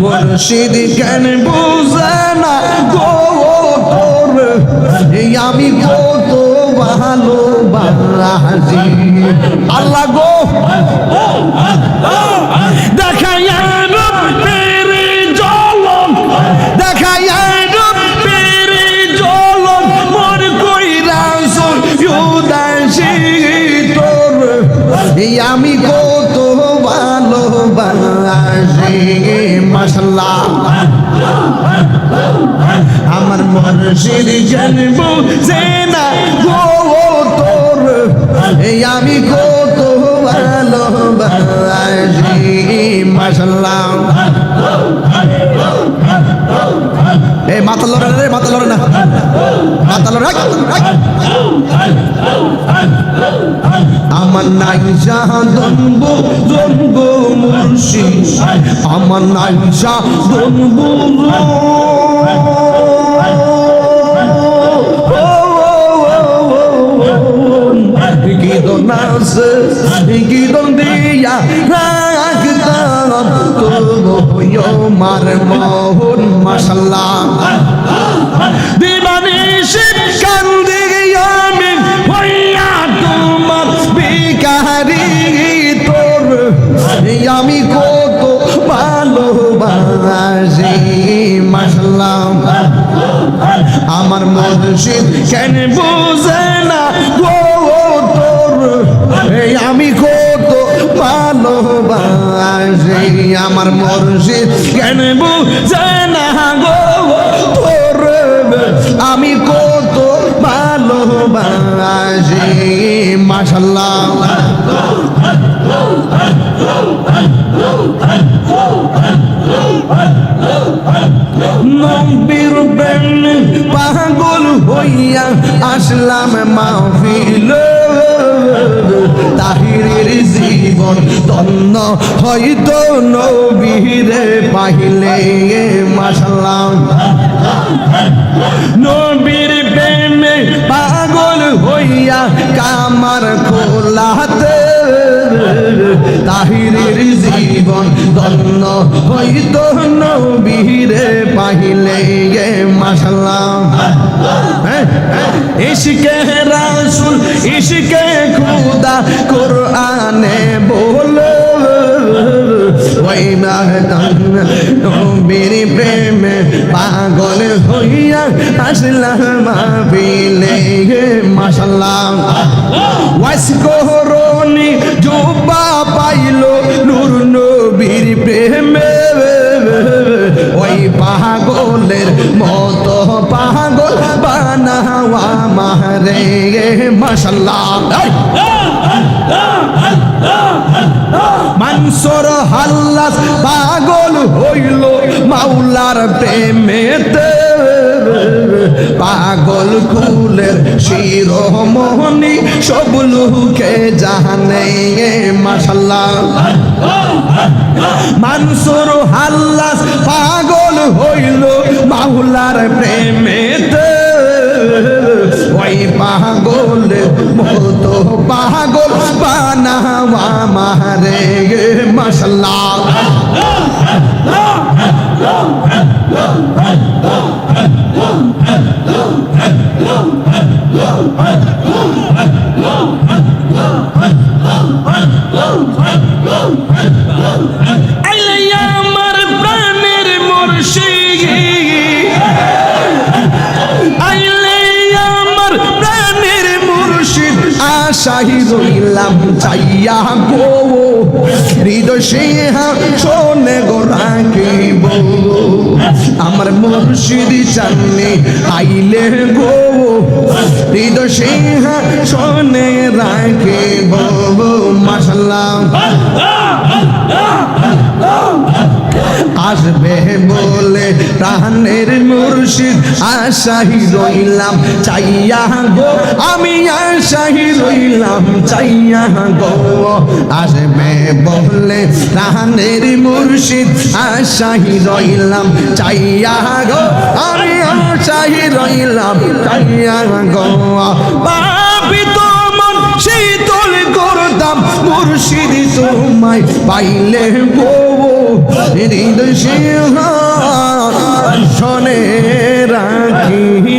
মুর্শিদ কেন বুঝে না গো তোর? এই আমি কত ভালো ভালোবাসি। আল্লাহ গো। দেখাইয়া আমি কত ভালোবাসি। মাসাল্লাহ আমার মনসির জন্ম সেনা গো তোর। আমি কত ভালোবাসি মাসাল্লাহ এই মাথা লড়ে রে মাথা লড়ে না। মাথা রাখ, রাখ। আমার নাই শাহদম্ব জন্ম মুর্শি আমার নাই তবু মার মোহন মাসাল্লাহ দিবানিশি কান্দি আমি আমার মুর্শিদ কেন বুঝে না? গো তোর, এই আমি কত ভালোবাসি। আমার মুর্শিদ কেন বুঝে না গো? তোর, আমি কত ভালোবাসি। মাশাল্লাহ প্রেম পাগল হইয়া আসলাম মাহফিল। তাহিরের জীবন তন্ন হয়তো নবীরে পাইলে মাসাল্লাহ নবীর প্রেমে পাগল হইয়া কামার খোলাতে। তাহিরের জীবন ধন্য হইত নবীরে পাহিলে গে মাসাল্লাহ ইশকে রাসুল, ইশকে খুদা কোরআনে বলো। ওই নবীর প্রেমে পাগল হইয়া আসলাম মাহফিলে। গে মাসাল্লাহ ওয়াস কোহরনি জুব্বা পাইলো নূর নবীর প্রেমে। ওই পাগলের মতো পাগল বানাওয়া মারে মাসাল্লাহ মানসর হাল্লাস পাগল হইল মাওলার প্রেমেতে। পাগল কুলের শিরোমণি সব লোকে জানে মাসাল্লাহ মানসুর হাল্লাস পাগল হইল মাওলার প্রেমেতে। ওই পাগল মতো পাগল বানাওয়া মারে মাসাল্লাহ রইলাম চাইয়া গো। হৃদয় সিংহা শোনে গো রাখিব আমার মুর্শিদ চান্নে আইলে গো। হৃদয় সিংহা শোনে রাখিব মাসাল্লাহ আসবে বলে প্রাণের মুর্শিদ আশাহি রইলাম, চাইয়া গো, আমি আশাহি রইলাম, চাইয়া গো। আসবে বলে প্রাণের মুর্শিদ আশাহি রইলাম, চাইয়া গো, আমি আশাহি রইলাম, চাইয়া গো। শীতল করতে করতাম, মুর্শিদ তোমায় পাইলে গো হৃদয় সিংহ শোনে রাখি